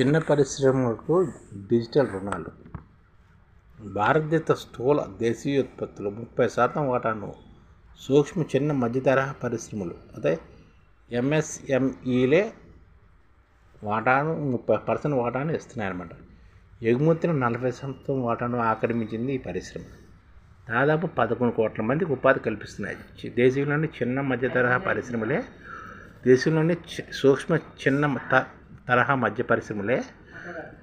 చిన్న పరిశ్రమలకు డిజిటల్ రుణాలు. భారతదేశ స్థూల దేశీయోత్పత్తిలో ముప్పై శాతం వాటాను సూక్ష్మ చిన్న మధ్యతరహా పరిశ్రమలు అదే ఎంఎస్ఎంఈలే వాటాను ముప్పై పర్సెంట్ వాటాను ఇస్తున్నాయన్నమాట. ఎగుమతిలో నలభై శాతం వాటాను ఆక్రమించింది ఈ పరిశ్రమ. దాదాపు పదకొండు కోట్ల మందికి ఉపాధి కల్పిస్తున్నాయి. దేశంలోని చిన్న మధ్య తరహా పరిశ్రమలే దేశంలోని చి- సూక్ష్మ చిన్న తరహా మధ్య పరిశ్రమలే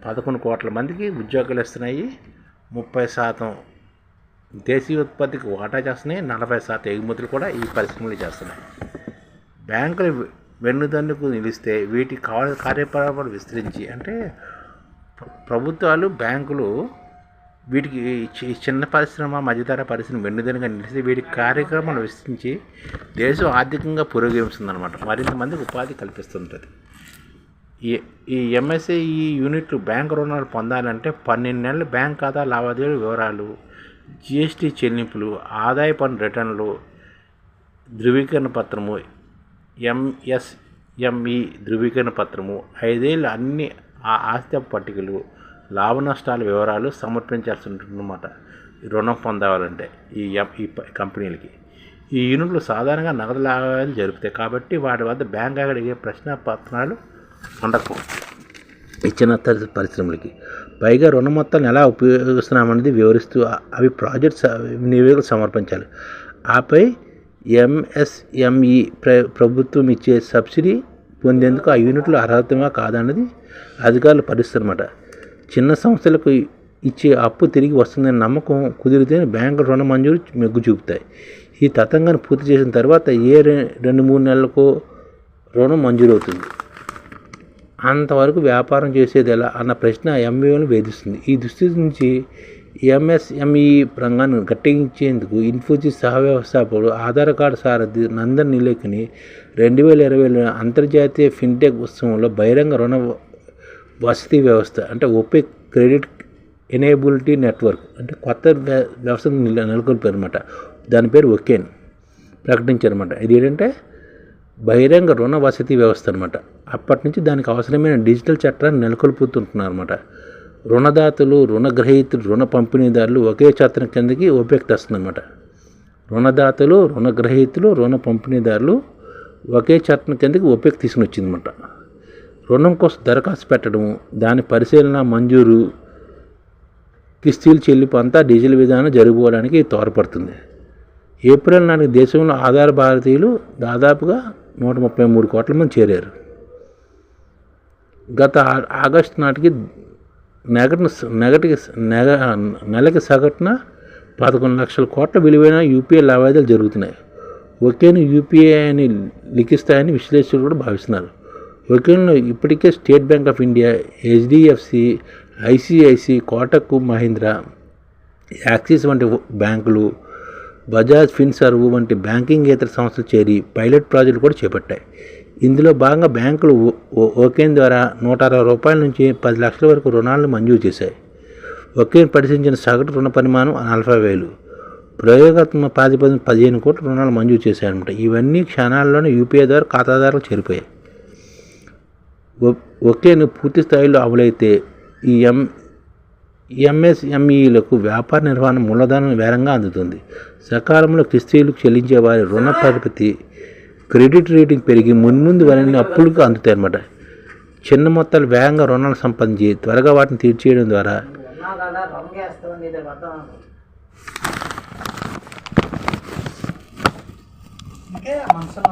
పదకొండు కోట్ల మందికి ఉద్యోగాలు ఇస్తున్నాయి. ముప్పై శాతం దేశీయ ఉత్పత్తికి వాటా చేస్తున్నాయి. నలభై శాతం ఎగుమతులు కూడా ఈ పరిశ్రమలు చేస్తున్నాయి. బ్యాంకులు వెన్నుదన్నుకు నిలిస్తే వీటి కావాల్సిన కార్యకలాపాలు విస్తరించి అంటే ప్రభుత్వాలు బ్యాంకులు వీటికి చిన్న పరిశ్రమ మధ్యతర పరిశ్రమ వెన్నుదన్నుగా నిలిస్తే వీటి కార్యక్రమాలు విస్తరించి దేశం ఆర్థికంగా పురోగమిస్తుందన్నమాట. మరింత మందికి ఉపాధి కల్పిస్తుంటుంది. ఈ ఈ యూనిట్లు బ్యాంక్ రుణాలు పొందాలంటే పన్నెండు నెలలు బ్యాంక్ ఖాతా లావాదేవీల వివరాలు జిఎస్టీ చెల్లింపులు ఆదాయ పన్ను రిటర్న్లు ధృవీకరణ పత్రము ఎంఎస్ఎంఈ ధృవీకరణ పత్రము ఐదేళ్ళు అన్ని ఆ ఆస్తి పట్టికలు లాభ నష్టాల వివరాలు సమర్పించాల్సి ఉంటుందన్నమాట. రుణం పొందాలంటే ఈ ఎం ఈ ప- కంపెనీలకి. ఈ యూనిట్లు సాధారణంగా నగదు లావాదేవీలు జరుపుతాయి కాబట్టి వాటి వద్ద బ్యాంక్ అడిగే ప్రశ్న పత్రాలు ఉండకు ఇచ్చిన పరిశ్రమలకి. పైగా రుణ మొత్తాన్ని ఎలా ఉపయోగిస్తున్నామనేది వివరిస్తూ అవి ప్రాజెక్ట్ నివేదికలు సమర్పించాలి. ఆపై ఎంఎస్ఎంఈ ప్ర ప్రభుత్వం ఇచ్చే సబ్సిడీ పొందేందుకు ఆ యూనిట్లు అర్హతమా కాదన్నది అధికారులు పరిస్థితి చిన్న సంస్థలకు ఇచ్చే అప్పు తిరిగి వస్తుందనే నమ్మకం కుదిరితే బ్యాంకులు రుణ మంజూరు మెగ్గు చూపుతాయి. ఈ తతంగాన్ని పూర్తి చేసిన తర్వాత ఏ రెండు మూడు నెలలకు రుణం మంజూరు అవుతుంది అంతవరకు వ్యాపారం చేసేది ఎలా అన్న ప్రశ్న ఎంఈఓను వేధిస్తుంది. ఈ దుస్థితి నుంచి ఎంఎస్ఎంఈ రంగాన్ని గట్టెక్కించేందుకు ఇన్ఫోసిస్ సహ వ్యవస్థాపకుడు ఆధార్ కార్డు సారథి నందన్ నిలేకని రెండు వేల ఇరవైలో అంతర్జాతీయ ఫిన్టెక్ ఉత్సవంలో బహిరంగ రుణ వసతి వ్యవస్థ అంటే ఓపెక్ క్రెడిట్ ఎనేబిలిటీ నెట్వర్క్ అంటే కొత్త వ్య- వ్యవస్థను నెలకొల్పారు అనమాట దాని పేరు ఒకేన్ ప్రకటించారన్నమాట. ఇది ఏంటంటే బహిరంగ రుణ వసతి వ్యవస్థ అనమాట అప్పటి నుంచి దానికి అవసరమైన డిజిటల్ చట్టాన్ని నెలకొల్పుతుంటున్నారు అనమాట రుణదాతలు రుణగ్రహీతలు రుణ పంపిణీదారులు ఒకే చట్టం కిందకి ఓపెక్ తెస్తుందన్నమాట. రుణదాతలు రుణగ్రహీతలు రుణ పంపిణీదారులు ఒకే చట్టం కిందకి ఉపయోగ తీసుకుని వచ్చిందన్నమాట రుణం కోసం దరఖాస్తు పెట్టడం దాని పరిశీలన మంజూరు కిస్తీలు చెల్లింపు అంతా డిజిటల్ విధానం జరిగిపోవడానికి తోడ్పడుతుంది. ఏప్రిల్ నాటికి దేశంలో ఆధార భారతీయులు దాదాపుగా నూట ముప్పై మూడు కోట్ల మంది చేరారు. గత ఆగస్టు నాటికి నెగటిన నెగటికి నెగ నెలకి సగటున పదకొండు లక్షల కోట్ల విలువైన యూపీఐ లావాదేవీలు జరుగుతున్నాయి. ఒకేను యూపీఐ అని లిఖిస్తాయని విశ్లేషకులు కూడా భావిస్తున్నారు. ఒకేలో ఇప్పటికే State Bank of India HDFC ICICI Kotak Mahindra Axis వంటి బ్యాంకులు బజాజ్ ఫిన్సర్వ్ వంటి బ్యాంకింగేతర సంస్థలు చేరి పైలట్ ప్రాజెక్టులు కూడా చేపట్టాయి. ఇందులో భాగంగా బ్యాంకులు ఓ- ఓ- ఓకేన్ ద్వారా నూట అరవై రూపాయల నుంచి పది లక్షల వరకు రుణాలను మంజూరు చేశాయి. ఒకేన్ పరిశీలించిన సగటు రుణ పరిమాణం నలభై వేలు. ప్రయోగాత్మక ప్రాతిపదికన పదిహేను కోట్ల రుణాలు మంజూరు చేశాయన్నమాట. ఇవన్నీ క్షణాల్లోనే యూపీఐ ద్వారా ఖాతాదారులు చేరిపోయాయి. ఒకేను పూర్తి స్థాయిలో అమలైతే ఈ ఎం ఎంఎస్ఎంఈలకు వ్యాపార నిర్వహణ మూలధనం వేరంగా అందుతుంది. సకాలంలో కిస్తీలు చెల్లించే వారి రుణ పరిపతి క్రెడిట్ రేటింగ్ పెరిగి మున్ముందు వారిని అప్పులకు అందుతాయి అన్నమాట చిన్న మొత్తాలు వేగంగా రుణాలు సంపాదించి త్వరగా వాటిని తీర్చేయడం ద్వారా మనసులో